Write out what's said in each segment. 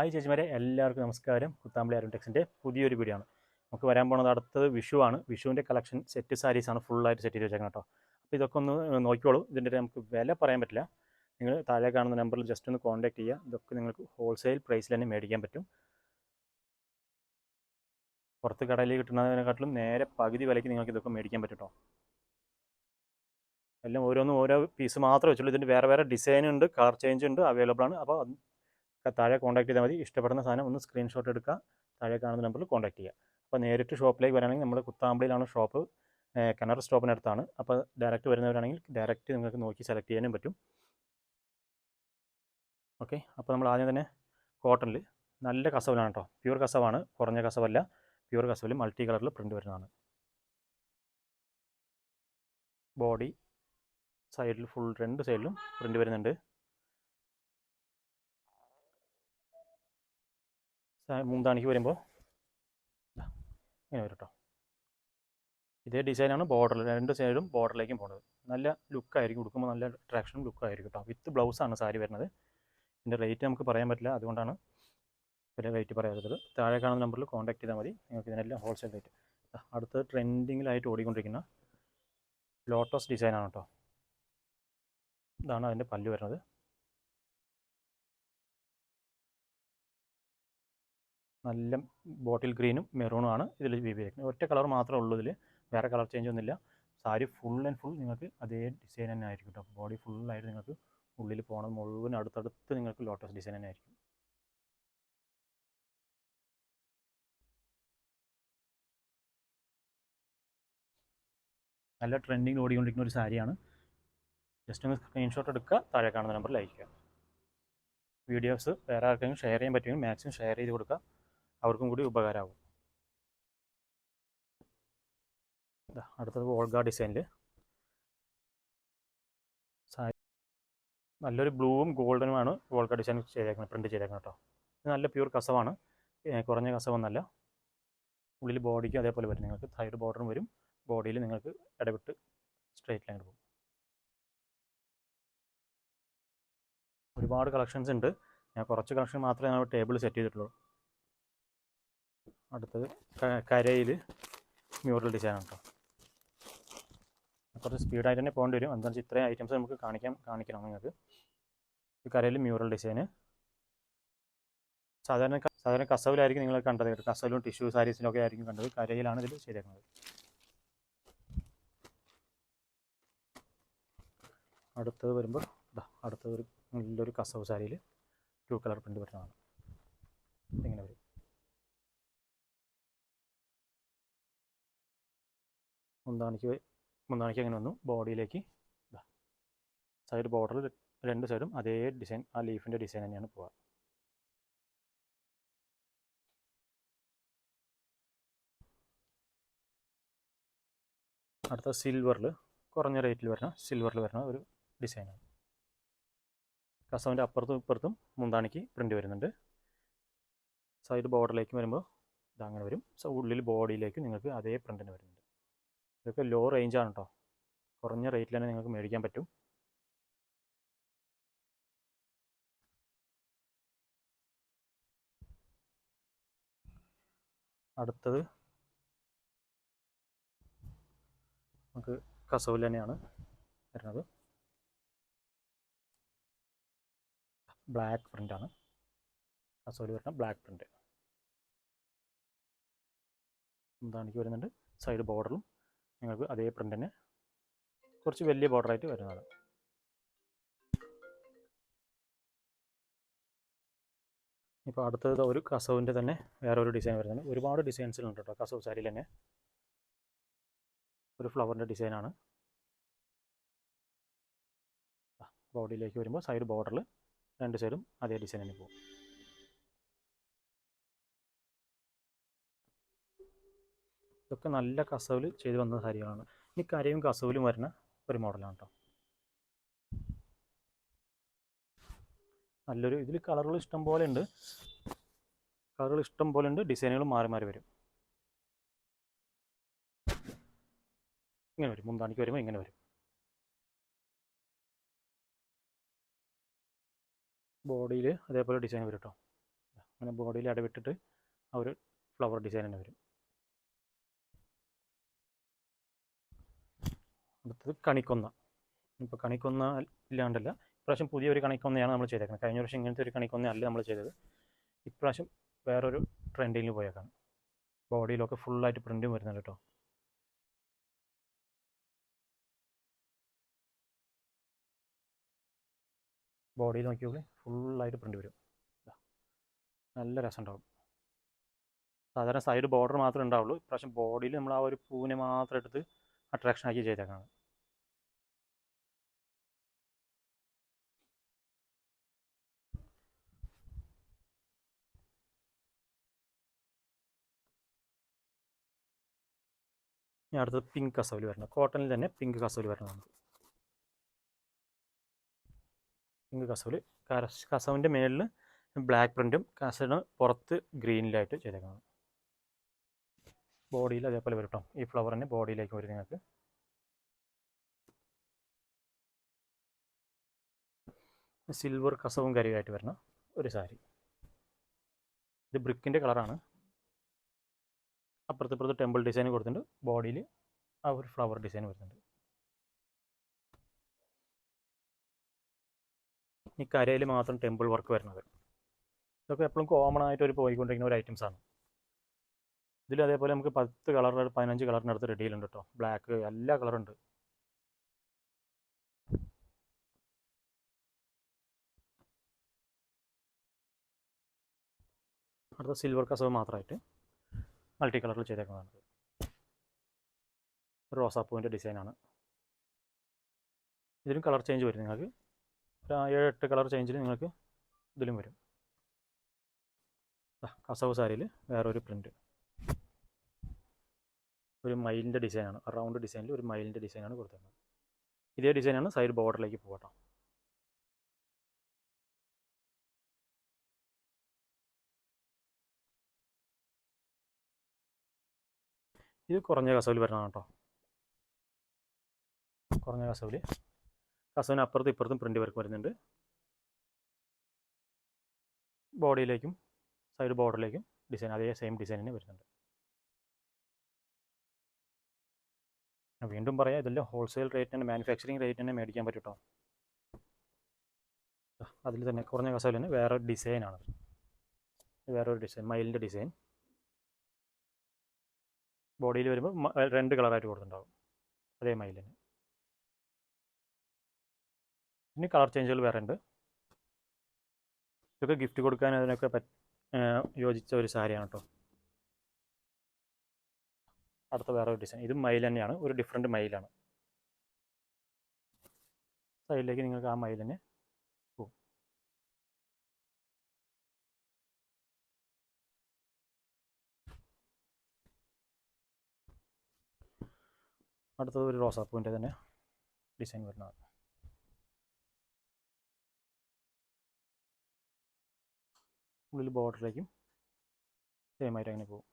Hi ചേച്ചിമാരെ എല്ലാവർക്കും നമസ്കാരം. കുത്താമ്പളി അരുൺ ടെക്സിന്റെ പുതിയൊരു വീഡിയോ ആണ്. നമുക്ക് വരാൻ പോകുന്നത് അടുത്തത് വിഷു ആണ്. വിഷുവിന്റെ കളക്ഷൻ സെറ്റ് സാരീസാണ് ഫുള്ളായിട്ട് സെറ്റ് ചെയ്ത് വെച്ചേക്കണം കേട്ടോ. അപ്പോൾ ഇതൊക്കെ ഒന്ന് നോക്കിക്കോളൂ. ഇതിന്റെ നമുക്ക് വില പറയാൻ പറ്റില്ല. നിങ്ങൾ താഴെ കാണുന്ന നമ്പറിൽ ജസ്റ്റ് ഒന്ന് കോൺടാക്ട് ചെയ്യുക. ഇതൊക്കെ നിങ്ങൾക്ക് ഹോൾസെയിൽ പ്രൈസിൽ തന്നെ മേടിക്കാൻ പറ്റും. പുറത്ത് കടയിൽ കിട്ടുന്നതിനെക്കാട്ടിലും നേരെ പകുതി വിലയ്ക്ക് നിങ്ങൾക്ക് ഇതൊക്കെ മേടിക്കാൻ പറ്റും കേട്ടോ. എല്ലാം ഓരോന്നും ഓരോ പീസ് മാത്രമേ വെച്ചുള്ളൂ. ഇതിന്റെ വേറെ വേറെ ഡിസൈൻ ഉണ്ട് കളർ ചേഞ്ച് ഉണ്ട് അവൈലബിൾ ആണ്. അപ്പോൾ താഴെ കോൺടാക്ട് ചെയ്താൽ മതി. ഇഷ്ടപ്പെടുന്ന സാധനം ഒന്ന് സ്ക്രീൻഷോട്ട് എടുക്കുക. താഴെ കാണുന്ന നമ്പറിൽ കോൺടാക്ട് ചെയ്യുക. അപ്പോൾ നേരിട്ട് ഷോപ്പിലേക്ക് വരാണെങ്കിൽ നമ്മൾ കുത്താമ്പളിയിലാണ് ഷോപ്പ് കിണർ സ്റ്റോപ്പിനടുത്താണ് അപ്പോൾ ഡയറക്റ്റ് വരുന്നവരാണെങ്കിൽ ഡയറക്റ്റ് നിങ്ങൾക്ക് നോക്കി സെലക്ട് ചെയ്യാനും പറ്റും. ഓക്കെ അപ്പോൾ നമ്മൾ ആദ്യം തന്നെ കോട്ടണിൽ നല്ല കസവിലാണ് കേട്ടോ പ്യൂർ കസവാണ്. കുറഞ്ഞ കസവല്ല. പ്യൂർ കസവിൽ മൾട്ടി കളറിൽ പ്രിന്റ് വരുന്നതാണ്. ബോഡി സൈഡിൽ ഫുൾ രണ്ട് സൈഡിലും പ്രിന്റ് വരുന്നുണ്ട്. മുന്താണിക്ക് വരുമ്പോൾ ഇങ്ങനെ വരും കേട്ടോ ഇതേ ഡിസൈനാണ് ബോർഡർ രണ്ട് സൈഡും ബോർഡറിലേക്കും പോകുന്നത് നല്ല ലുക്കായിരിക്കും കൊടുക്കുമ്പോൾ നല്ല അട്രാക്ഷനും ലുക്കായിരിക്കും കേട്ടോ വിത്ത് ബ്ലൗസാണ് സാരി വരുന്നത്. ഇതിന്റെ റേറ്റ് നമുക്ക് പറയാൻ പറ്റില്ല അതുകൊണ്ടാണ് വില റേറ്റ് പറയാത്തത്. താഴെ കാണുന്ന നമ്പറിൽ കോൺടാക്ട് ചെയ്താൽ മതി. നിങ്ങൾക്ക് ഇതിനെല്ലാം ഹോൾസെയിൽ റേറ്റ് അടുത്ത് ട്രെൻഡിങ്ങിലായിട്ട് ഓടിക്കൊണ്ടിരിക്കുന്ന ലോട്ടസ് ഡിസൈനാണ് കേട്ടോ ഇതാണ് അതിന്റെ പല്ല് വരുന്നത്. നല്ല ബോട്ടിൽ ഗ്രീനും മെറൂണും ആണ് ഇതിൽ ഉപയോഗിക്കുന്നത് ഒറ്റ കളർ മാത്രമേ ഉള്ളൂ ഇതിൽ വേറെ കളർ ചേഞ്ച് ഒന്നുമില്ല. സാരി ഫുൾ ആൻഡ് ഫുൾ നിങ്ങൾക്ക് അതേ ഡിസൈൻ തന്നെ ആയിരിക്കും കേട്ടോ ബോഡി ഫുള്ളായിട്ട് നിങ്ങൾക്ക് ഉള്ളിൽ പോകണം മുഴുവൻ അടുത്തടുത്ത് നിങ്ങൾക്ക് ലോട്ടസ് ഡിസൈൻ തന്നെ ആയിരിക്കും. നല്ല ട്രെൻഡിങ്ങിൽ ഓടിക്കൊണ്ടിരിക്കുന്ന ഒരു സാരിയാണ്. ജസ്റ്റ് ഒന്ന് സ്ക്രീൻഷോട്ട് എടുക്കുക താഴെ കാണുന്ന നമ്പറിൽ അയക്കുക വീഡിയോസ് വേറെ ആർക്കെങ്കിലും ഷെയർ ചെയ്യാൻ പറ്റുമെങ്കിൽ മാക്സിമം ഷെയർ ചെയ്ത് കൊടുക്കുക. അവർക്കും കൂടി ഉപകാരമാകും അടുത്തത് ഓൾഗ ഡിസൈനിൽ. നല്ലൊരു ബ്ലൂവും ഗോൾഡനുമാണ് വോൾഗ ഡിസൈൻ ചെയ്തേക്കുന്നത് പ്രിന്റ് ചെയ്തേക്കുന്നത് കേട്ടോ. ഇത് നല്ല പ്യൂർ കസവാണ്. കുറഞ്ഞ കസവൊന്നല്ല. ഉള്ളിൽ ബോഡിക്ക് അതേപോലെ വരും. നിങ്ങൾക്ക് സൈഡ് ബോർഡറും വരും. ബോഡിയിൽ നിങ്ങൾക്ക് ഇടവിട്ട് സ്ട്രൈറ്റ് ലൈൻ പോകും. ഒരുപാട് കളക്ഷൻസ് ഉണ്ട്. ഞാൻ കുറച്ച് കളക്ഷൻ മാത്രമേ ഞാൻ ടേബിൾ സെറ്റ് ചെയ്തിട്ടുള്ളൂ. അടുത്തത് കരയിൽ മ്യൂറൽ ഡിസൈനാണ് കേട്ടോ കുറച്ച് സ്പീഡായിട്ട് തന്നെ പോകേണ്ടി വരും. എന്താണെന്ന് വെച്ചാൽ ഇത്രയും ഐറ്റംസ് നമുക്ക് കാണിക്കാൻ കാണിക്കണം നിങ്ങൾക്ക്. കരയിൽ മ്യൂറൽ ഡിസൈന് സാധാരണ സാധാരണ കസവിലായിരിക്കും നിങ്ങൾ കണ്ടത് കസവിലും ടിഷ്യൂ സാരീസിലും ഒക്കെ ആയിരിക്കും കണ്ടത്. കരയിലാണ് ഇതിൽ ശരിയാക്കുന്നത് അടുത്തത് വരുമ്പോൾ അടുത്തത് ഒരു നല്ലൊരു കസവ് സാരിയിൽ ടു കളർ പ്രിന്റ് വരുന്നതാണ്. ഇങ്ങനെ വരും. മുന്താണിക്ക് മുന്താണിക്ക് അങ്ങനെ വന്നു. ബോഡിയിലേക്ക് സൈഡ് ബോർഡറിൽ രണ്ട് സൈഡും അതേ ഡിസൈൻ ആ ലീഫിന്റെ ഡിസൈൻ തന്നെയാണ് പോവുക. അടുത്ത സിൽവറിൽ കുറഞ്ഞ റേറ്റിൽ വരുന്ന സിൽവറിൽ വരുന്ന ഒരു ഡിസൈനാണ് കസവിന്റെ അപ്പുറത്തും ഇപ്പുറത്തും മുന്താണിക്ക് പ്രിന്റ് വരുന്നുണ്ട്. സൈഡ് ബോർഡറിലേക്ക് വരുമ്പോൾ ഇതങ്ങനെ വരും. സോ ഉള്ളിൽ ബോഡിയിലേക്ക് നിങ്ങൾക്ക് അതേ പ്രിന്റിന് വരുന്നുണ്ട്. ഇതൊക്കെ ലോ റേഞ്ച് ആണ് കേട്ടോ കുറഞ്ഞ റേറ്റിൽ തന്നെ നിങ്ങൾക്ക് മേടിക്കാൻ പറ്റും. അടുത്തത് നമുക്ക് കസവിൽ തന്നെയാണ് വരുന്നത്. ബ്ലാക്ക് പ്രിന്റ് ആണ്. കസവിൽ വരുന്ന ബ്ലാക്ക് പ്രിന്റ് എന്താണിക്ക് വരുന്നുണ്ട്. സൈഡ് ബോർഡറിലും നിങ്ങൾക്ക് അതേ പ്രിന്റ് തന്നെ കുറച്ച് വലിയ ബോർഡറായിട്ട് വരുന്നതാണ്. ഇപ്പോൾ അടുത്തത് ഒരു കസവിന്റെ തന്നെ വേറെ ഒരു ഡിസൈൻ വരുന്നുണ്ട് ഒരുപാട് ഡിസൈൻസിലുണ്ട് കേട്ടോ. കസവ് സാരിയിൽ തന്നെ. ഒരു ഫ്ലവറിന്റെ ഡിസൈനാണ് ബോഡിയിലേക്ക് വരുമ്പോൾ സൈഡ് ബോർഡറിൽ രണ്ട് സൈഡും അതേ ഡിസൈൻ തന്നെ പോകും. ഇതൊക്കെ നല്ല കസവിൽ ചെയ്ത് വന്ന സാരികളാണ്. ഇനി കരയും കസവിലും വരുന്ന ഒരു മോഡലാണ് കേട്ടോ നല്ലൊരു ഇതിൽ കളറുകൾ ഇഷ്ടം പോലെ ഉണ്ട്. കളറുകൾ ഇഷ്ടം പോലെ ഉണ്ട്. ഡിസൈനുകൾ മാറി മാറി വരും. ഇങ്ങനെ വരും. മുന്താണിക്ക് വരുമ്പോൾ ഇങ്ങനെ വരും. ബോഡിയിൽ അതേപോലെ ഡിസൈൻ വരും കേട്ടോ അങ്ങനെ ബോഡിയിൽ അടവിട്ടിട്ട് ആ ഒരു ഫ്ലവർ ഡിസൈൻ തന്നെ വരും. അടുത്തത് കണിക്കൊന്ന. ഇപ്പോൾ കണിക്കൊന്ന ഇല്ലാണ്ടല്ല. ഇപ്രാവശ്യം പുതിയൊരു കണിക്കൊന്നയാണ് നമ്മൾ ചെയ്തേക്കുന്നത് കഴിഞ്ഞ വർഷം ഇങ്ങനത്തെ ഒരു കണിക്കൊന്ന അല്ല നമ്മൾ ചെയ്തത്. ഇപ്രാവശ്യം വേറൊരു ട്രെൻഡിങ്ങിൽ പോയേക്കാണ്. ബോഡിയിലൊക്കെ ഫുള്ളായിട്ട് പ്രിന്റും വരുന്നുണ്ട് കേട്ടോ ബോഡിയിൽ നോക്കിയോളി ഫുള്ളായിട്ട് പ്രിന്റ് വരും. നല്ല രസം ഉണ്ടാവും സാധാരണ സൈഡ് ബോർഡർ മാത്രമേ ഉണ്ടാവുള്ളൂ. ഇപ്രാവശ്യം ബോഡിയിൽ നമ്മൾ ആ ഒരു പൂവിനെ മാത്രം എടുത്ത് അട്രാക്ഷൻ ആക്കി ചെയ്തേക്കാണ് ഇനി അടുത്തത് പിങ്ക് കസവിൽ വരണം. കോട്ടണിൽ തന്നെ പിങ്ക് കസവിൽ നമുക്ക്. പിങ്ക് കസവിൽ കസവിന്റെ മേളിൽ ബ്ലാക്ക് പ്രിന്റും കസവിന് പുറത്ത് ഗ്രീനിലായിട്ട് ചെയ്തേക്കണം. ബോഡിയിൽ അതേപോലെ വരും കേട്ടോ ഈ ഫ്ലവർ തന്നെ ബോഡിയിലേക്ക് വരും നിങ്ങൾക്ക്. സിൽവർ കസവും കരിയായിട്ട് വരുന്ന ഒരു സാരി. ഇത് ബ്രിക്കിന്റെ കളറാണ്. അപ്പുറത്ത് ഇപ്പുറത്ത് ടെമ്പിൾ ഡിസൈൻ കൊടുത്തിട്ടുണ്ട്. ബോഡിയിൽ ആ ഒരു ഫ്ലവർ ഡിസൈൻ വരുന്നുണ്ട്. ഈ കരയിൽ മാത്രം ടെമ്പിൾ വർക്ക് വരുന്നത്. ഇതൊക്കെ എപ്പോഴും കോമൺ ആയിട്ട് ഒരു പോയിക്കൊണ്ടിരിക്കുന്ന ഒരു ഐറ്റംസ് ആണ്. ഇതിൽ അതേപോലെ നമുക്ക് പത്ത് കളറിന് പതിനഞ്ച് കളറിന്റെ അടുത്ത് റെഡിയിലുണ്ട് കേട്ടോ ബ്ലാക്ക് എല്ലാ കളറുണ്ട് അടുത്ത സിൽവർ കസവ് മാത്രമായിട്ട് മൾട്ടി കളറിൽ ചെയ്തേക്കുന്നതാണ് റോസാപ്പൂവിന്റെ ഡിസൈനാണ് ഇതിലും കളർ ചേഞ്ച് വരും നിങ്ങൾക്ക്. ഒരു ഏഴ് എട്ട് കളർ ചേഞ്ചിൽ നിങ്ങൾക്ക് ഇതിലും വരും. കസവ് സാരിയിൽ വേറൊരു പ്രിന്റ് ഒരു മയിലിന്റെ ഡിസൈനാണ് റൗണ്ട് ഡിസൈനിൽ ഒരു മയിലിന്റെ ഡിസൈനാണ് കൊടുത്തിരുന്നത് ഇതേ ഡിസൈനാണ് സൈഡ് ബോർഡറിലേക്ക് പോകട്ടോ ഇത് കുറഞ്ഞ കസവിൽ വരണതാണ് കേട്ടോ കുറഞ്ഞ കസവിൽ കസവിന് അപ്പുറത്തും ഇപ്പുറത്തും പ്രിന്റ് വർക്ക് വരുന്നുണ്ട്. ബോഡിയിലേക്കും സൈഡ് ബോർഡറിലേക്കും ഡിസൈൻ അതേ സെയിം ഡിസൈൻ തന്നെ വരുന്നുണ്ട്. വീണ്ടും പറയാം ഇതെല്ലാം ഹോൾസെയിൽ റേറ്റ് തന്നെ മാനുഫാക്ചറിങ് റേറ്റ് തന്നെ മേടിക്കാൻ പറ്റും കേട്ടോ അതിൽ തന്നെ കുറഞ്ഞ കസവിൽ തന്നെ വേറെ ഡിസൈനാണ് വേറൊരു ഡിസൈൻ മയിലിന്റെ ഡിസൈൻ ബോഡിയിൽ വരുമ്പോൾ രണ്ട് കളറായിട്ട് കൊടുത്തിട്ടുണ്ടാവും. അതേ മയിലിന് ഇനി കളർ ചേഞ്ചുകൾ വേറെ ഉണ്ട് ഇതൊക്കെ ഗിഫ്റ്റ് കൊടുക്കാൻ അതിനൊക്കെ യോജിച്ച ഒരു സാരിയാണ് കേട്ടോ അടുത്ത വേറെ ഒരു ഡിസൈൻ ഇതും മയിൽ തന്നെയാണ്. ഒരു ഡിഫറെന്റ് മയിലാണ്. സൈഡിലേക്ക് നിങ്ങൾക്ക് ആ മയിൽ തന്നെ പോകും അടുത്തത് ഒരു റോസാപ്പൂവിന്റെ തന്നെ ഡിസൈൻ വരുന്നതാണ്. ഉള്ളിൽ ബോർഡറിലേക്കും സെയിം ആയിട്ട് അങ്ങനെ പോകും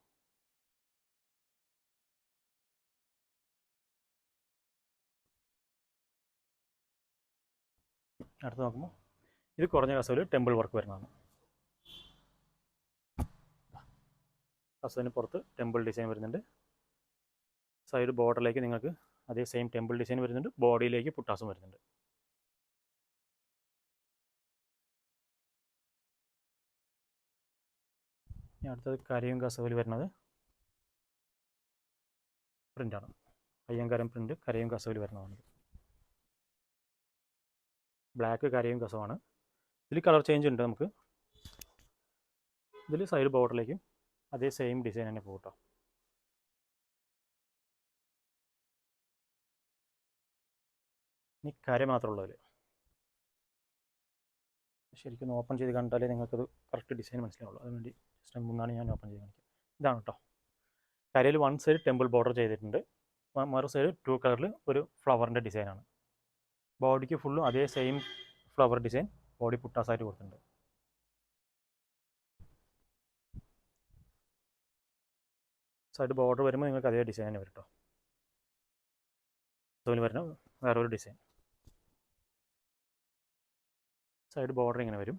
അടുത്ത് നോക്കുമ്പോൾ ഇത് കുറഞ്ഞ കസവിൽ ടെമ്പിൾ വർക്ക് വരുന്നതാണ്. കസവിന് പുറത്ത് ടെമ്പിൾ ഡിസൈൻ വരുന്നുണ്ട്. സൈഡ് ബോർഡറിലേക്ക് നിങ്ങൾക്ക് അതേ സെയിം ടെമ്പിൾ ഡിസൈൻ വരുന്നുണ്ട്. ബോഡിയിലേക്ക് പുട്ടാസും വരുന്നുണ്ട്. അടുത്തത് കരിയും കസവിൽ വരുന്നത് പ്രിന്റാണ് അയ്യങ്കാരം പ്രിന്റ് കരയും കസവിൽ വരുന്നതാണ്. ബ്ലാക്ക് കരയും കസവാണ് ഇതിൽ കളർ ചേഞ്ച് ഉണ്ട് നമുക്ക്. ഇതിൽ സൈഡ് ബോർഡറിലേക്കും അതേ സെയിം ഡിസൈൻ തന്നെ പോകും കേട്ടോ ഇനി കര മാത്രമുള്ളതിൽ ശരിക്കും ഓപ്പൺ ചെയ്ത് കണ്ടാലേ നിങ്ങൾക്കത് കറക്റ്റ് ഡിസൈൻ മനസ്സിലാവുള്ളൂ. അതിനുവേണ്ടി ജസ്റ്റ് മുന്നാണ് ഞാൻ ഓപ്പൺ ചെയ്ത് കാണിക്കാം ഇതാണ് കേട്ടോ കരയിൽ വൺ സൈഡ് ടെമ്പിൾ ബോർഡർ ചെയ്തിട്ടുണ്ട്. മറു സൈഡ് ടു കളറിൽ ഒരു ഫ്ലവറിന്റെ ഡിസൈനാണ് ബോഡിക്ക് ഫുള്ളും അതേ സെയിം ഫ്ലവർ ഡിസൈൻ ബോഡി പുട്ടാസായിട്ട് കൊടുത്തിട്ടുണ്ട്. സൈഡ് ബോർഡർ വരുമ്പോൾ നിങ്ങൾക്ക് അതേ ഡിസൈൻ തന്നെ വരും കേട്ടോ അതുപോലെ വരുന്ന വേറൊരു ഡിസൈൻ. സൈഡ് ബോർഡർ ഇങ്ങനെ വരും.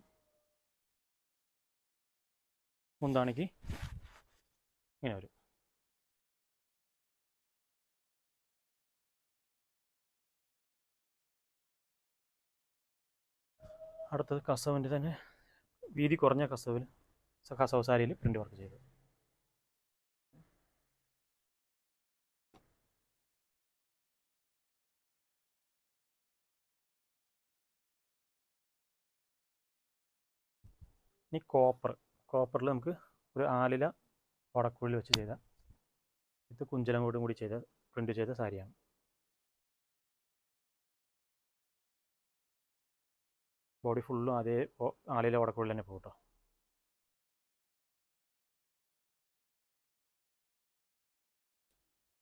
മുന്താണിക്ക് ഇങ്ങനെ വരും. അടുത്തത് കസവിന്റെ തന്നെ വീതി കുറഞ്ഞ കസവിൽ കസവ് സാരിയിൽ പ്രിന്റ് വർക്ക് ചെയ്തു. ഇനി കോപ്പർ കോപ്പറിൽ നമുക്ക് ഒരു ആലില വടക്കുള്ളിൽ വെച്ച് ചെയ്ത ഇത് കുഞ്ചലം കൂടും കൂടി ചെയ്ത പ്രിന്റ് ചെയ്ത സാരിയാണ്. ബോഡി ഫുള്ളും അതേ ആളിലെ ഉടക്കുള്ളിൽ തന്നെ പോകും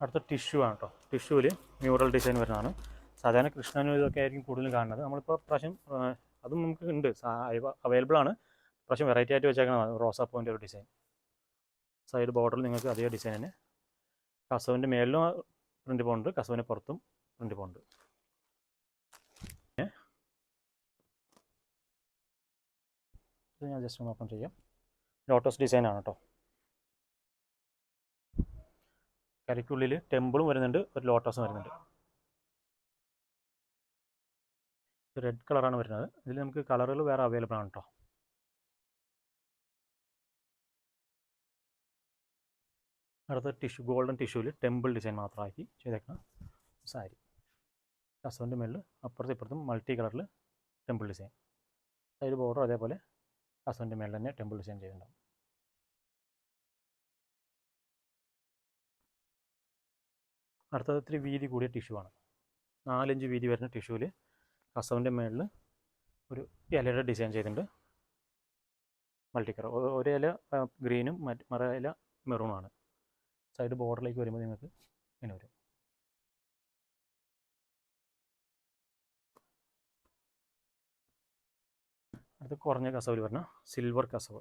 അടുത്ത ടിഷ്യൂ ആണ് കേട്ടോ ടിഷ്യൂവിൽ മ്യൂറൽ ഡിസൈൻ വരുന്നതാണ്. സാധാരണ കൃഷ്ണനും ഇതൊക്കെ ആയിരിക്കും കൂടുതലും കാണുന്നത്. നമ്മളിപ്പോൾ പ്രാവശ്യം അതും നമുക്ക് ഉണ്ട്. അവൈലബിൾ ആണ്. പ്രാവശ്യം വെറൈറ്റി ആയിട്ട് വെച്ചേക്കണം റോസാപ്പൂവിന്റെ ഒരു ഡിസൈൻ സൈഡ് ബോർഡറിൽ നിങ്ങൾക്ക് അതേ ഡിസൈൻ തന്നെ. കസവിന്റെ മേലിലും പ്രിന്റ് പോകുന്നുണ്ട് കസവിന്റെ പുറത്തും പ്രിന്റ് പോകുന്നുണ്ട് ഞാൻ ജസ്റ്റ് ഒന്ന് ഓപ്പൺ ചെയ്യാം. ലോട്ടസ് ഡിസൈൻ ആണ് കേട്ടോ കരയ്ക്കുള്ളിൽ ടെമ്പിളും വരുന്നുണ്ട് ഒരു ലോട്ടസും വരുന്നുണ്ട്. റെഡ് കളറാണ് വരുന്നത്. ഇതിൽ നമുക്ക് കളറുകൾ വേറെ അവൈലബിൾ ആണ് കേട്ടോ അടുത്ത ടിഷ്യൂ ഗോൾഡൻ ടിഷ്യൂവിൽ ടെമ്പിൾ ഡിസൈൻ മാത്രമാക്കി ചെയ്തേക്കണം സാരി. കസവിന്റെ മേളിൽ അപ്പുറത്തും ഇപ്പുറത്തും മൾട്ടി കളറിൽ ടെമ്പിൾ ഡിസൈൻ സൈഡ് ബോർഡർ അതേപോലെ കസവിന്റെ മേളിൽ തന്നെ ടെമ്പിൾ ഡിസൈൻ ചെയ്തിട്ടുണ്ടാവും. അടുത്തത് ഇത്തിരി വീതി കൂടിയ ടിഷ്യൂ ആണ്. നാലഞ്ച് വീതി വരുന്ന ടിഷ്യൂവിൽ കസവിന്റെ മേളിൽ ഒരു ഇലയുടെ ഡിസൈൻ ചെയ്തിട്ടുണ്ട്. മൾട്ടി കളർ ഒരു ഇല ഗ്രീനും മറ്റ് മറ ഇല മെറൂണുമാണ് സൈഡ് ബോർഡറിലേക്ക് വരുമ്പോൾ നിങ്ങൾക്ക് ഇങ്ങനെ വരും. അടുത്ത് കുറഞ്ഞ കസവിൽ പറഞ്ഞ സിൽവർ കസവ്.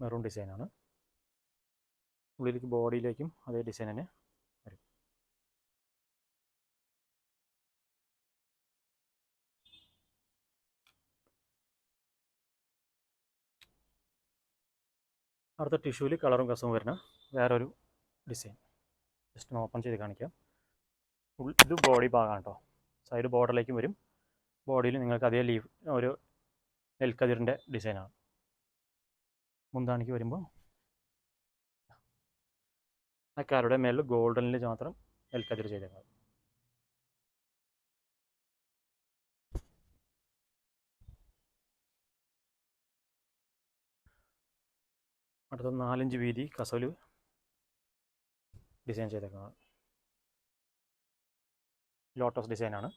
മെറൂൺ ഡിസൈനാണ് ഉള്ളിലേക്ക് ബോഡിയിലേക്കും അതേ ഡിസൈൻ തന്നെ വരും. അടുത്ത ടിഷ്യൂവിൽ കളറും കസവും വരുന്ന വേറൊരു ഡിസൈൻ ജസ്റ്റ് ഒന്ന് ഓപ്പൺ ചെയ്ത് കാണിക്കാം. ഇത് ബോഡി ഭാഗമാണ് കേട്ടോ സൈഡ് ബോർഡറിലേക്കും വരും. ബോഡിയിൽ നിങ്ങൾക്ക് അതേ ലീഫ് ഒരു നെൽക്കതിറിന്റെ ഡിസൈനാണ് മുന്താണിക്ക് വരുമ്പോൾ ആ കാരുടെ മേളിൽ ഗോൾഡനിൽ മാത്രം നെൽക്കതിർ ചെയ്തേക്കുന്നത്. അടുത്ത നാലഞ്ച് വീതി കസോൽ ഡിസൈൻ ചെയ്തേക്കുന്നത്. ലോട്ടസ് ഡിസൈനാണ്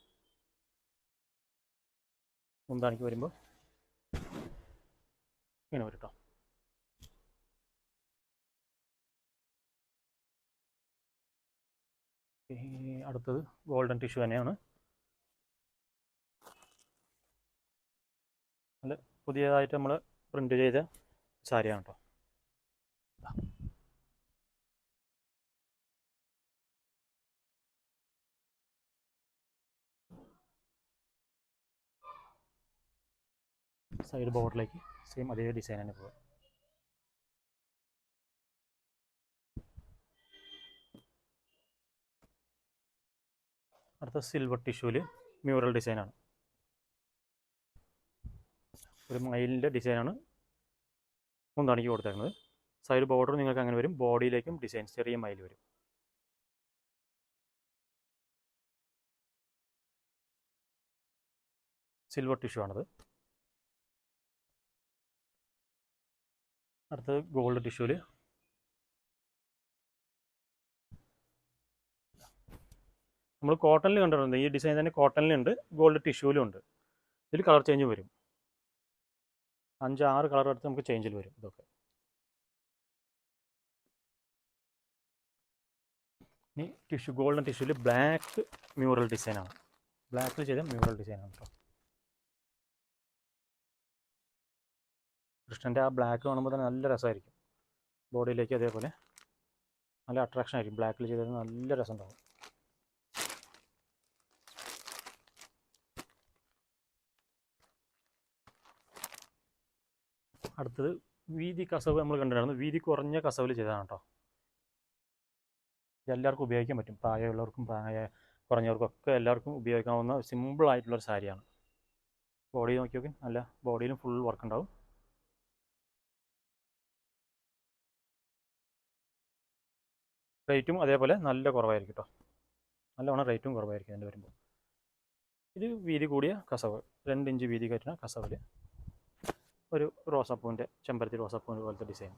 മുന്താണിക്ക് വരുമ്പോൾ ഇങ്ങനെ വരും കേട്ടോ അടുത്തത് ഗോൾഡൻ ടിഷ്യൂ തന്നെയാണ്. നല്ല പുതിയതായിട്ട് നമ്മൾ പ്രിന്റ് ചെയ്ത സാരിയാണ് കേട്ടോ സൈഡ് ബോർഡിലേക്ക് സെയിം അതേ ഡിസൈൻ തന്നെ പോകും അടുത്ത സിൽവർ ടിഷ്യൂവിൽ മ്യൂറൽ ഡിസൈനാണ് ഒരു മയിലിന്റെ ഡിസൈനാണ് മുന്താണിക്ക് കൊടുത്തേക്കുന്നത്. സൈഡ് ബോർഡർ നിങ്ങൾക്ക് അങ്ങനെ വരും. ബോഡിയിലേക്കും ഡിസൈൻ ചെറിയ മയിൽ വരും. സിൽവർ ടിഷ്യൂ ആണത്. അടുത്തത് ഗോൾഡ് ടിഷ്യൂൽ. നമ്മൾ കോട്ടണിൽ കണ്ടിട്ടുണ്ട്. ഈ ഡിസൈൻ തന്നെ കോട്ടണിലുണ്ട് ഗോൾഡ് ടിഷ്യൂലും ഉണ്ട്. ഇതിൽ കളർ ചേഞ്ച് വരും. അഞ്ച് ആറ് കളർ എടുത്ത് നമുക്ക് ചേഞ്ചിൽ വരും ഇതൊക്കെ. ഇനി ടിഷ്യൂ ഗോൾഡൻ ടിഷ്യൂൽ ബ്ലാക്ക് മ്യൂറൽ ഡിസൈനാണ്. ബ്ലാക്കിൽ ചെയ്ത മ്യൂറൽ ഡിസൈനാണ് കേട്ടോ കൃഷ്ണന്റെ ആ ബ്ലാക്ക് കാണുമ്പോൾ തന്നെ നല്ല രസമായിരിക്കും. ബോഡിയിലേക്ക് അതേപോലെ നല്ല അട്രാക്ഷൻ ആയിരിക്കും. ബ്ലാക്കിൽ ചെയ്താൽ നല്ല രസം ഉണ്ടാവും അടുത്തത് വീതി കസവ് നമ്മൾ കണ്ടിട്ടുണ്ടായിരുന്നു. വീതി കുറഞ്ഞ കസവിൽ ചെയ്തതാണ് കേട്ടോ. എല്ലാവർക്കും ഉപയോഗിക്കാൻ പറ്റും. പ്രായമുള്ളവർക്കും പ്രായ കുറഞ്ഞവർക്കും ഒക്കെ എല്ലാവർക്കും ഉപയോഗിക്കാവുന്ന സിമ്പിൾ ആയിട്ടുള്ളൊരു സാരിയാണ്. ബോഡി നോക്കി നോക്കി നല്ല ബോഡിയിലും ഫുൾ വർക്ക് ഉണ്ടാവും. റേറ്റും അതേപോലെ നല്ല കുറവായിരിക്കും കേട്ടോ നല്ലവണ്ണം റേറ്റും കുറവായിരിക്കും ഇതിന്റെ വരുമ്പോൾ. ഇത് വീതി കൂടിയ കസവ് രണ്ട് ഇഞ്ച് വീതി കയറ്റുന്ന കസവിൽ ഒരു റോസാപ്പൂവിന്റെ ചെമ്പരത്തി റോസാപ്പൂവിന്റെ പോലത്തെ ഡിസൈൻ.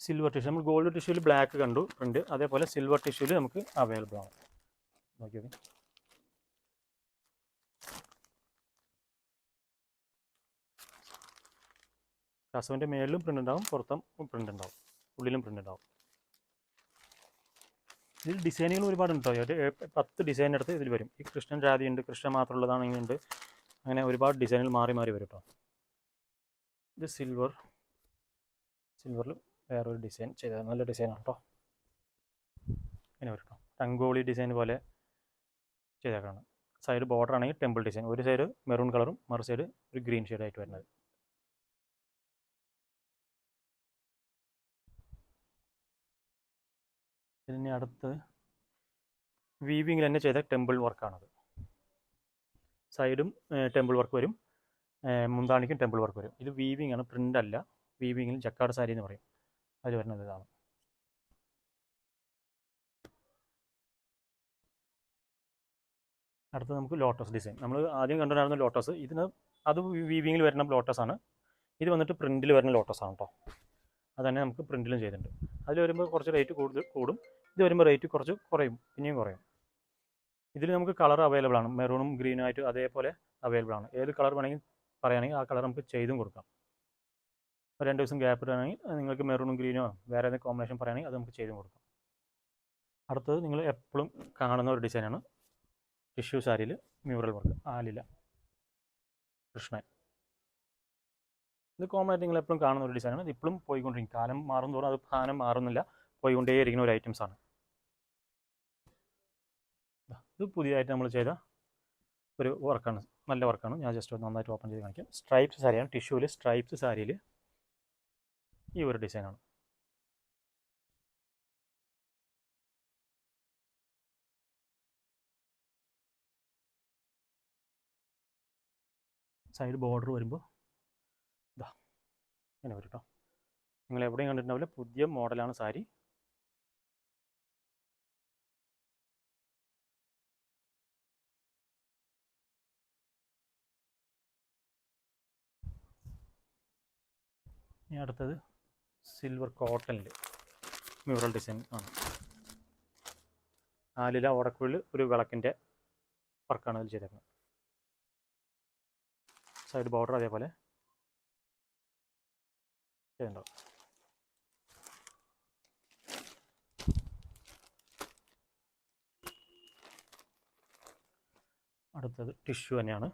സിൽവർ ടിഷ്യൂ നമ്മൾ ഗോൾഡ് ടിഷ്യൂവിൽ ബ്ലാക്ക് കണ്ടു പ്രിന്റ് അതേപോലെ സിൽവർ ടിഷ്യൂവിൽ നമുക്ക് അവൈലബിൾ ആണ് നോക്കി കസവിന്റെ മേളിലും പ്രിന്റ് ഉണ്ടാവും പുറത്തും പ്രിന്റ് ഉണ്ടാവും ഉള്ളിലും പ്രിന്റ് ഉണ്ടാവും. ഇതിൽ ഡിസൈനുകൾ ഒരുപാട് ഉണ്ടോ ഒരു പത്ത് ഡിസൈൻ എടുത്ത് ഇതിൽ വരും. ഈ കൃഷ്ണൻ ജാതി ഉണ്ട് കൃഷ്ണൻ മാത്രമുള്ളതാണെങ്കിൽ ഉണ്ട്. അങ്ങനെ ഒരുപാട് ഡിസൈനുകൾ മാറി മാറി വരും കേട്ടോ ഇത് സിൽവർ സിൽവറിൽ വേറൊരു ഡിസൈൻ ചെയ്തത്. നല്ല ഡിസൈനാണ് കേട്ടോ ഇങ്ങനെ വരും കേട്ടോ രംഗോളി ഡിസൈൻ പോലെ ചെയ്തേക്കാണ് സൈഡ് ബോർഡർ ആണെങ്കിൽ ടെമ്പിൾ ഡിസൈൻ ഒരു സൈഡ് മെറൂൺ കളറും മറു സൈഡ് ഒരു ഗ്രീൻ ഷെയ്ഡായിട്ട് വരുന്നത്. ഇതിന് അടുത്ത് വീവിങ്ങിൽ തന്നെ ചെയ്ത ടെമ്പിൾ വർക്കാണത് സൈഡും ടെമ്പിൾ വർക്ക് വരും. മുന്താണിക്കും ടെമ്പിൾ വർക്ക് വരും. ഇത് വീവിങ് ആണ് പ്രിന്റ് അല്ല. വീവിങ്ങിൽ ജക്കാട് സാരി എന്ന് പറയും. അതിൽ വരുന്നത് ഇതാണ്. അടുത്ത് നമുക്ക് ലോട്ടസ് ഡിസൈൻ നമ്മൾ ആദ്യം കണ്ടിട്ടുണ്ടായിരുന്ന ലോട്ടസ് ഇതിന് അത് വീവിങ്ങിൽ വരുന്ന ലോട്ടസ് ആണ്. ഇത് വന്നിട്ട് പ്രിന്റിൽ വരുന്ന ലോട്ടസ് ആണ് കേട്ടോ അത് തന്നെ നമുക്ക് പ്രിന്റിലും ചെയ്തിട്ടുണ്ട്. അതിൽ വരുമ്പോൾ കുറച്ച് റേറ്റ് കൂടുതൽ കൂടും. ഇത് വരുമ്പോൾ റേറ്റ് കുറച്ച് കുറയും പിന്നെയും കുറയും. ഇതിൽ നമുക്ക് കളർ അവൈലബിൾ ആണ്. മെറൂണും ഗ്രീനും ആയിട്ട് അതേപോലെ അവൈലബിൾ ആണ്. ഏത് കളർ വേണമെങ്കിൽ പറയുകയാണെങ്കിൽ ആ കളർ നമുക്ക് ചെയ്തും കൊടുക്കാം. രണ്ട് ദിവസം ഗ്യാപ്പ് ഇടുകയാണെങ്കിൽ നിങ്ങൾക്ക് മെറൂണും ഗ്രീനോ വേറെ ഏതെങ്കിലും കോമ്പിനേഷൻ പറയുകയാണെങ്കിൽ അത് നമുക്ക് ചെയ്തും കൊടുക്കാം. അടുത്തത് നിങ്ങൾ എപ്പോഴും കാണുന്ന ഒരു ഡിസൈനാണ് ടിഷ്യൂ സാരിയിൽ മ്യൂറൽ വർക്ക് ആലില കൃഷ്ണൻ. ഇത് കോമൺ ആയിട്ട് നിങ്ങൾ എപ്പോഴും കാണുന്ന ഒരു ഡിസൈനാണ് ഇത് ഇപ്പോഴും പോയിക്കൊണ്ടിരിക്കും. കാലം മാറും തോറും അത് സാധനം മാറുന്നില്ല. പോയിക്കൊണ്ടേയിരിക്കുന്ന ഒരു ഐറ്റംസ് ആണ്. ദാ, ഇത് പുതിയതായിട്ട് നമ്മൾ ചെയ്ത ഒരു വർക്കാണ്. നല്ല വർക്കാണ്. ഞാൻ ജസ്റ്റ് നന്നായിട്ട് ഓപ്പൺ ചെയ്ത് കാണിക്കാം. സ്ട്രൈപ്സ് സാരിയാണ്. ടിഷ്യൂവിൽ സ്ട്രൈപ്സ് സാരിയിൽ ഈ ഒരു ഡിസൈനാണ് സൈഡ് ബോർഡർ വരുമ്പോൾ ഇതാ ഇങ്ങനെ വരും കേട്ടോ നിങ്ങൾ എവിടെയും കണ്ടിട്ടുണ്ടാവില്ല. പുതിയ മോഡലാണ് സാരി. ഇനി അടുത്തത് സിൽവർ കോട്ടണിൽ മ്യൂറൽ ഡിസൈൻ ആണ്. നാലില ഓടക്കുള്ളിൽ ഒരു വിളക്കിന്റെ വർക്കാണ് ഇതിൽ ചെയ്തേക്കുന്നത്. സൈഡ് ബോർഡർ അതേപോലെ ചെയ്തിട്ടുണ്ടാവും അടുത്തത് ടിഷ്യൂ തന്നെയാണ്.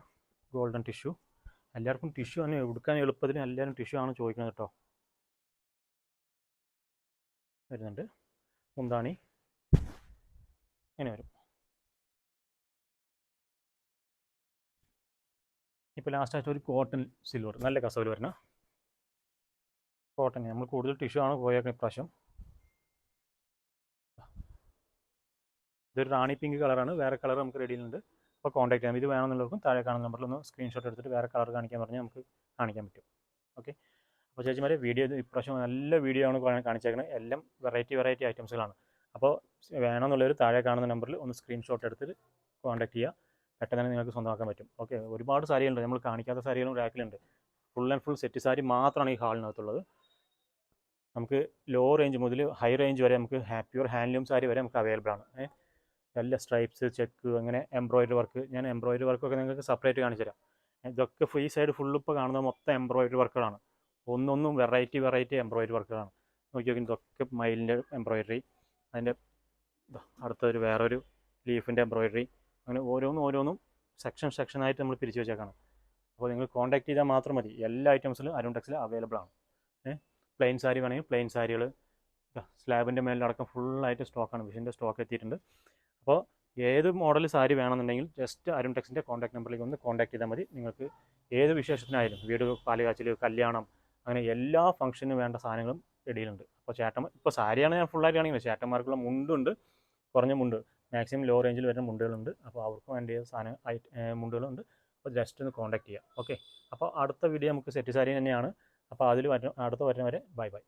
ഗോൾഡൻ ടിഷ്യൂ എല്ലാവർക്കും ടിഷ്യൂ ആണ്. എടുക്കാൻ എളുപ്പത്തിന് എല്ലാവരും ടിഷ്യൂ ആണ് ചോദിക്കുന്നത് കേട്ടോ. വരുന്നുണ്ട്. മുന്താണി. ഇങ്ങനെ വരും. ഇപ്പോൾ ലാസ്റ്റ് ആയിട്ട് ഒരു കോട്ടൺ സിൽവർ നല്ല കസവിൽ വരുന്ന കോട്ടൺ നമ്മൾ കൂടുതൽ ടിഷ്യൂ ആണ് പോയേക്കുന്നത് ഇപ്രാവശ്യം. ഇതൊരു റാണി പിങ്ക് കളറാണ് വേറെ കളർ നമുക്ക് റെഡിയിലുണ്ട് അപ്പോൾ കോൺടാക്ട് ചെയ്യാം. ഇത് വേണമെന്നുള്ളവർക്കും താഴെ കാണുന്ന നമ്പറിൽ ഒന്ന് സ്ക്രീൻഷോട്ട് എടുത്തിട്ട് വേറെ കളർ കാണിക്കാൻ പറഞ്ഞാൽ നമുക്ക് കാണിക്കാൻ പറ്റും. ഓക്കെ അപ്പോൾ ചേച്ചിമാരെ വീഡിയോ ഇപ്രാവശ്യം നല്ല വീഡിയോ ആണ് കാണിച്ചേക്കുന്നത് എല്ലാം വെറൈറ്റി വെറൈറ്റി ഐറ്റംസുകളാണ് അപ്പോൾ വേണമെന്നുള്ളവർ താഴെ കാണുന്ന നമ്പറിൽ ഒന്ന് സ്ക്രീൻഷോട്ട് എടുത്തിട്ട് കോൺടാക്ട് ചെയ്യുക പെട്ടെന്ന് തന്നെ നിങ്ങൾക്ക് സ്വന്തമാക്കാൻ പറ്റും. ഓക്കെ ഒരുപാട് സാരികളുണ്ട്. നമ്മൾ കാണിക്കാത്ത സാരികളും റാക്കിലുണ്ട് full and full set sari മാത്രമാണ് ഈ ഹാളിനകത്തുള്ളത് നമുക്ക് ലോ റേഞ്ച് മുതൽ ഹൈ റേഞ്ച് വരെ നമുക്ക് പ്യൂർ ഹാൻഡ്ലൂം സാരി വരെ നമുക്ക് അവൈലബിൾ ആണ്. ഏ? എല്ലാ സ്ട്രൈപ്സ് ചെക്ക് അങ്ങനെ എംബ്രോയിഡറി വർക്ക് ഞാൻ എംബ്രോയിഡറി വർക്കൊക്കെ നിങ്ങൾക്ക് സെപ്പറേറ്റ് കാണിച്ചു തരാം. ഇതൊക്കെ ഫ്രീ സൈഡ് ഫുള്ള് ഇപ്പോൾ കാണുന്ന മൊത്തം എംബ്രോയിഡറി വർക്കുകളാണ് ഒന്നൊന്നും വെറൈറ്റി വെറൈറ്റി എംബ്രോയിഡറി വർക്കുകളാണ് നോക്കി നോക്കി ഇതൊക്കെ മയിലിന്റെ എംബ്രോയിഡറി അതിന്റെ അടുത്തൊരു വേറൊരു ലീഫിന്റെ എംബ്രോയിഡറി അങ്ങനെ ഓരോന്നും ഓരോന്നും സെക്ഷൻ സെക്ഷനായിട്ട് നമ്മൾ പിരിച്ചു വെച്ചേക്കാണ്. അപ്പോൾ നിങ്ങൾ കോൺടാക്ട് ചെയ്താൽ മാത്രം മതി. എല്ലാ ഐറ്റംസിലും അരുൺ ടെക്സിൽ അവൈലബിൾ ആണ്. ഏഹ് പ്ലെയിൻ സാരി വേണമെങ്കിൽ പ്ലെയിൻ സാരികൾ സ്ലാബിന്റെ മേലിലടക്കം ഫുള്ളായിട്ട് സ്റ്റോക്കാണ് മിഷീന്റെ സ്റ്റോക്ക് എത്തിയിട്ടുണ്ട്. അപ്പോൾ ഏത് മോഡൽ സാരി വേണമെന്നുണ്ടെങ്കിൽ ജസ്റ്റ് അരുൺ ടെക്സിന്റെ കോൺടാക്ട് നമ്പറിലേക്ക് ഒന്ന് കോൺടാക്ട് ചെയ്താൽ മതി. നിങ്ങൾക്ക് ഏത് വിശേഷത്തിനായാലും വീട് പാലുകാച്ചിൽ കല്യാണം അങ്ങനെ എല്ലാ ഫംഗ്ഷനും വേണ്ട സാധനങ്ങളും റെഡിയിലുണ്ട് അപ്പോൾ ചേട്ടന്മാർ ഇപ്പോൾ സാരിയാണ് ഞാൻ ഫുള്ളായിട്ട് കാണിക്കുന്നത്. ചേട്ടന്മാർക്കുള്ള മുണ്ടുണ്ട് കുറഞ്ഞ മുണ്ട്. മാക്സിമം ലോ റേഞ്ചിൽ വരുന്ന മുണ്ടുകളുണ്ട്. അപ്പോൾ അവർക്ക് വേണ്ടിയ സാധനം മുണ്ടുകളുണ്ട്. അപ്പോൾ ജസ്റ്റ് ഒന്ന് കോൺടാക്ട് ചെയ്യാം. ഓക്കെ അപ്പോൾ അടുത്ത വീഡിയോ നമുക്ക് സെറ്റ് സാരി തന്നെയാണ്. അപ്പോൾ അതിൽ വരുന്ന അടുത്ത വരുന്നവരെ ബൈ ബൈ.